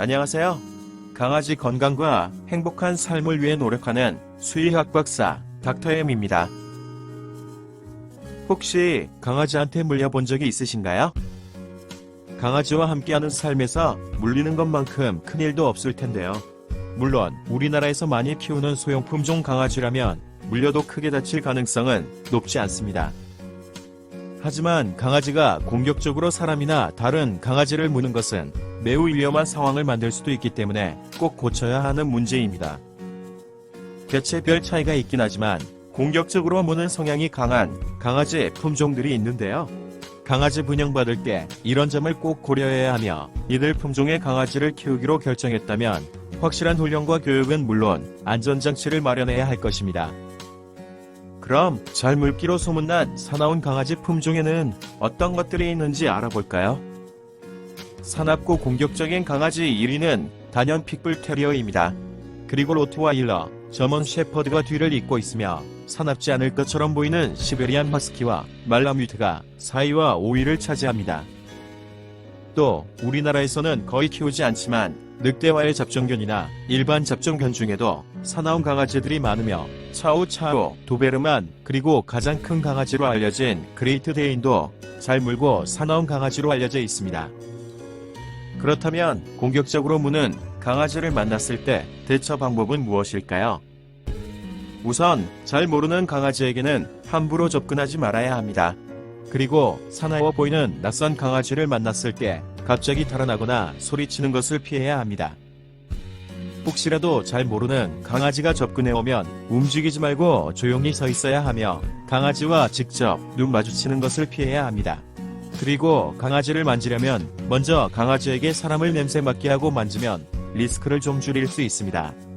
안녕하세요. 강아지 건강과 행복한 삶을 위해 노력하는 수의학 박사 닥터엠입니다. 혹시 강아지한테 물려본 적이 있으신가요? 강아지와 함께하는 삶에서 물리는 것만큼 큰 일도 없을 텐데요. 물론 우리나라에서 많이 키우는 소형 품종 강아지라면 물려도 크게 다칠 가능성은 높지 않습니다. 하지만 강아지가 공격적으로 사람이나 다른 강아지를 무는 것은 매우 위험한 상황을 만들 수도 있기 때문에 꼭 고쳐야 하는 문제입니다. 개체별 차이가 있긴 하지만 공격적으로 무는 성향이 강한 강아지 품종들이 있는데요. 강아지 분양받을 때 이런 점을 꼭 고려해야 하며 이들 품종의 강아지를 키우기로 결정했다면 확실한 훈련과 교육은 물론 안전장치를 마련해야 할 것입니다. 그럼 잘 물기로 소문난 사나운 강아지 품종에는 어떤 것들이 있는지 알아볼까요? 사납고 공격적인 강아지 1위는 단연 픽불 테리어입니다. 그리고 로트와 일러, 저먼 셰퍼드가 뒤를 잇고 있으며 사납지 않을 것처럼 보이는 시베리안 허스키와 말라뮤트가 4위와 5위를 차지합니다. 또 우리나라에서는 거의 키우지 않지만 늑대와의 잡종견이나 일반 잡종견 중에도 사나운 강아지들이 많으며 차우차우, 도베르만, 그리고 가장 큰 강아지로 알려진 그레이트 데인도 잘 물고 사나운 강아지로 알려져 있습니다. 그렇다면 공격적으로 무는 강아지를 만났을 때 대처 방법은 무엇일까요? 우선 잘 모르는 강아지에게는 함부로 접근하지 말아야 합니다. 그리고 사나워 보이는 낯선 강아지를 만났을 때 갑자기 달아나거나 소리치는 것을 피해야 합니다. 혹시라도 잘 모르는 강아지가 접근해 오면 움직이지 말고 조용히 서 있어야 하며 강아지와 직접 눈 마주치는 것을 피해야 합니다. 그리고 강아지를 만지려면 먼저 강아지에게 사람을 냄새 맡게 하고 만지면 리스크를 좀 줄일 수 있습니다.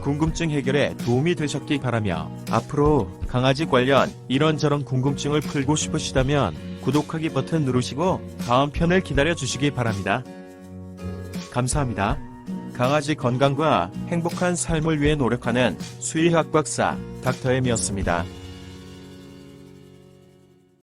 궁금증 해결에 도움이 되셨기 바라며 앞으로 강아지 관련 이런저런 궁금증을 풀고 싶으시다면 구독하기 버튼 누르시고 다음 편을 기다려 주시기 바랍니다. 감사합니다. 강아지 건강과 행복한 삶을 위해 노력하는 수의학 박사 닥터엠이었습니다.